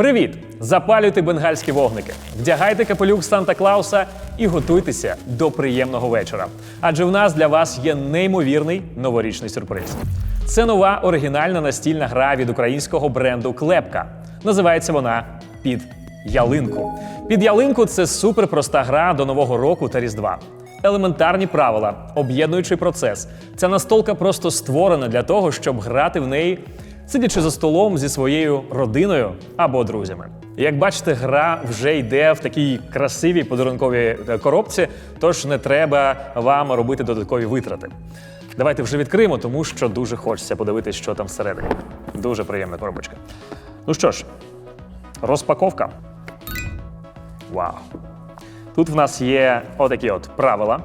Привіт! Запалюйте бенгальські вогники, вдягайте капелюх Санта Клауса і готуйтеся до приємного вечора. Адже в нас для вас є неймовірний новорічний сюрприз. Це нова оригінальна настільна гра від українського бренду Клепка. Називається вона Під ялинку. Під ялинку це суперпроста гра до Нового року та Різдва. Елементарні правила, об'єднуючий процес. Ця настолка просто створена для того, щоб грати в неї, сидячи за столом зі своєю родиною або друзями. Як бачите, гра вже йде в такій красивій подарунковій е, коробці, тож не треба вам робити додаткові витрати. Давайте вже відкриємо, тому що дуже хочеться подивитися, що там всередині. Дуже приємна коробочка. Ну що ж, розпаковка. Вау! Тут в нас є отакі от правила.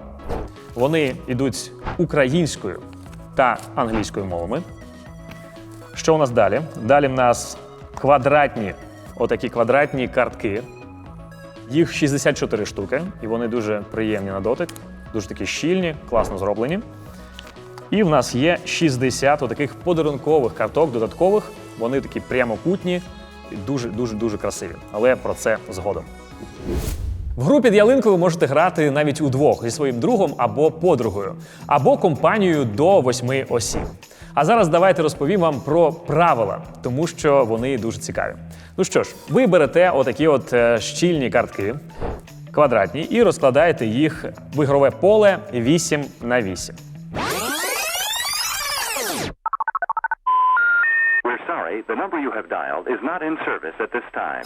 Вони йдуть українською та англійською мовами. Що у нас далі? Далі в нас квадратні, отакі квадратні картки. Їх 64 штуки, і вони дуже приємні на дотик, дуже такі щільні, класно зроблені. І в нас є 60 отаких подарункових карток додаткових. Вони такі прямокутні і дуже дуже дуже красиві. Але про це згодом. В гру під ялинкою можете грати навіть удвох зі своїм другом або подругою, або компанією до восьми осіб. А зараз давайте розповім вам про правила, тому що вони дуже цікаві. Ну що ж, ви берете отакі от е, щільні картки, квадратні, і розкладаєте їх в ігрове поле 8 на 8. We're sorry, the number you have dialed is not in service at this time.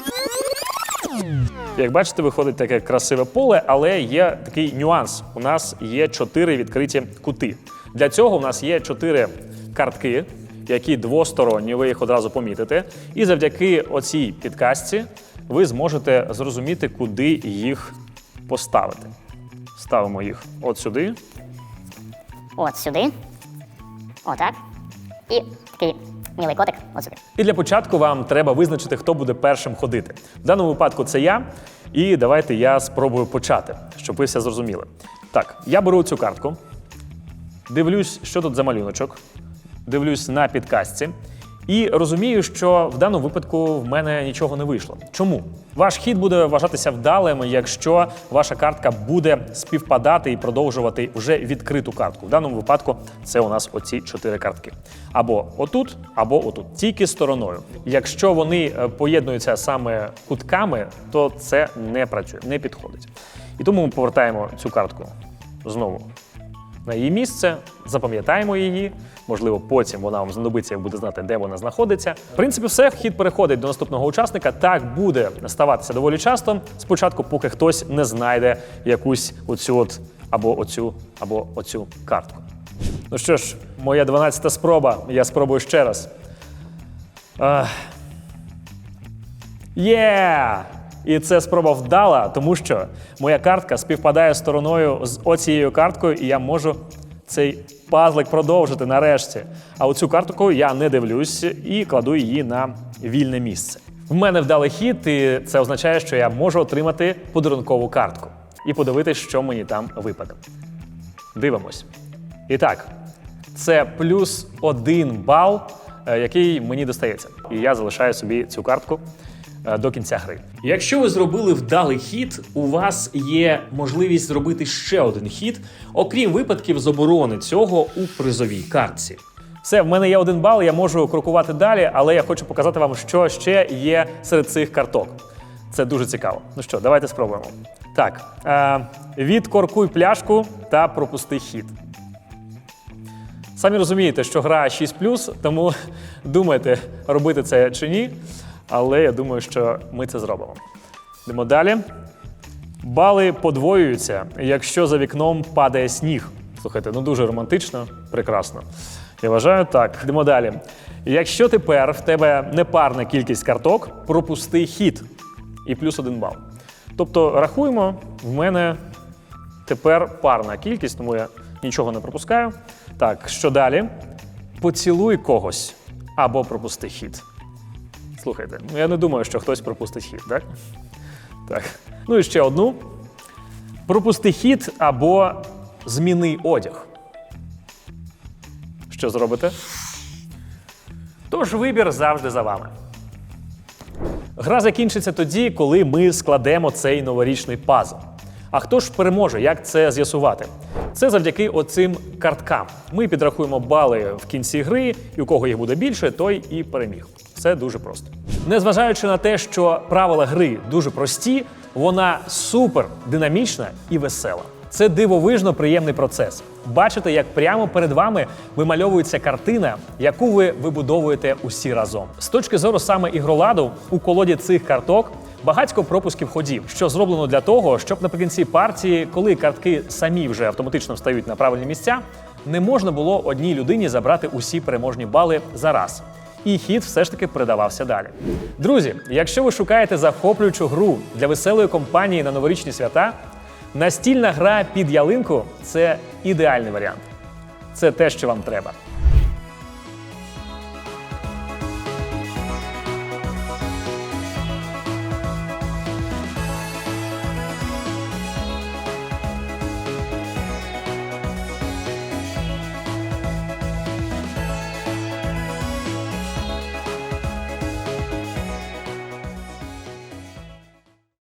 Як бачите, виходить таке красиве поле, але є такий нюанс. У нас є чотири відкриті кути. Для цього у нас є чотири картки, які двосторонні, ви їх одразу помітите. І завдяки оцій підказці ви зможете зрозуміти, куди їх поставити. Ставимо їх от сюди. От сюди. Отак. І такий мілий котик от сюди. І для початку вам треба визначити, хто буде першим ходити. В даному випадку це я. І давайте я спробую почати, щоб ви все зрозуміли. Так, я беру цю картку, дивлюсь, що тут за малюночок, дивлюсь на підказці. І розумію, що в даному випадку в мене нічого не вийшло. Чому? Ваш хід буде вважатися вдалим, якщо ваша картка буде співпадати і продовжувати вже відкриту картку. В даному випадку це у нас оці чотири картки. Або отут, або отут, тільки стороною. Якщо вони е, поєднуються саме кутками, то це не працює, не підходить. І тому ми повертаємо цю картку знову на її місце, запам'ятаємо її. Можливо, потім вона вам знадобиться і буде знати, де вона знаходиться. В принципі, все вхід переходить до наступного учасника. Так буде ставатися доволі часто. Спочатку, поки хтось не знайде якусь оцю от або оцю, або оцю картку. Ну що ж, моя 12-та спроба. Я спробую ще раз. Є! І це спроба вдала, тому що моя картка співпадає стороною з оцією карткою, і я можу цей пазлик продовжити нарешті. А оцю картку я не дивлюсь і кладу її на вільне місце. В мене вдалий хід, і це означає, що я можу отримати подарункову картку і подивитися, що мені там випаде. Дивимось. І так, це плюс один бал, е, який мені достається. І я залишаю собі цю картку до кінця гри. Якщо ви зробили вдалий хід, у вас є можливість зробити ще один хід, окрім випадків заборони цього у призовій картці. Все, в мене є один бал, я можу крокувати далі, але я хочу показати вам, що ще є серед цих карток. Це дуже цікаво. Ну що, давайте спробуємо. Так, е, відкоркуй пляшку та пропусти хід. Самі розумієте, що гра 6 тому думайте, робити це чи ні. Але я думаю, що ми це зробимо. Йдемо далі. Бали подвоюються, якщо за вікном падає сніг. Слухайте, ну дуже романтично, прекрасно. Я вважаю так. Йдемо далі. Якщо тепер в тебе непарна кількість карток, пропусти хід і плюс один бал. Тобто, рахуємо, в мене тепер парна кількість, тому я нічого не пропускаю. Так, що далі? Поцілуй когось або пропусти хід. Слухайте, ну я не думаю, що хтось пропустить хід, так? Так. Ну і ще одну. Пропусти хід або зміни одяг. Що зробите? Тож вибір завжди за вами. Гра закінчиться тоді, коли ми складемо цей новорічний пазл. А хто ж переможе? Як це з'ясувати? Це завдяки оцим карткам. Ми підрахуємо бали в кінці гри, і у кого їх буде більше, той і переміг. Все дуже просто. Незважаючи на те, що правила гри дуже прості, вона супер динамічна і весела. Це дивовижно приємний процес. Бачите, як прямо перед вами вимальовується картина, яку ви вибудовуєте усі разом. З точки зору саме ігроладу, у колоді цих карток багатько пропусків ходів, що зроблено для того, щоб наприкінці партії, коли картки самі вже автоматично встають на правильні місця, не можна було одній людині забрати усі переможні бали за раз. І хід все ж таки передавався далі. Друзі, якщо ви шукаєте захоплюючу гру для веселої компанії на новорічні свята, настільна гра під ялинку це ідеальний варіант. Це те, що вам треба.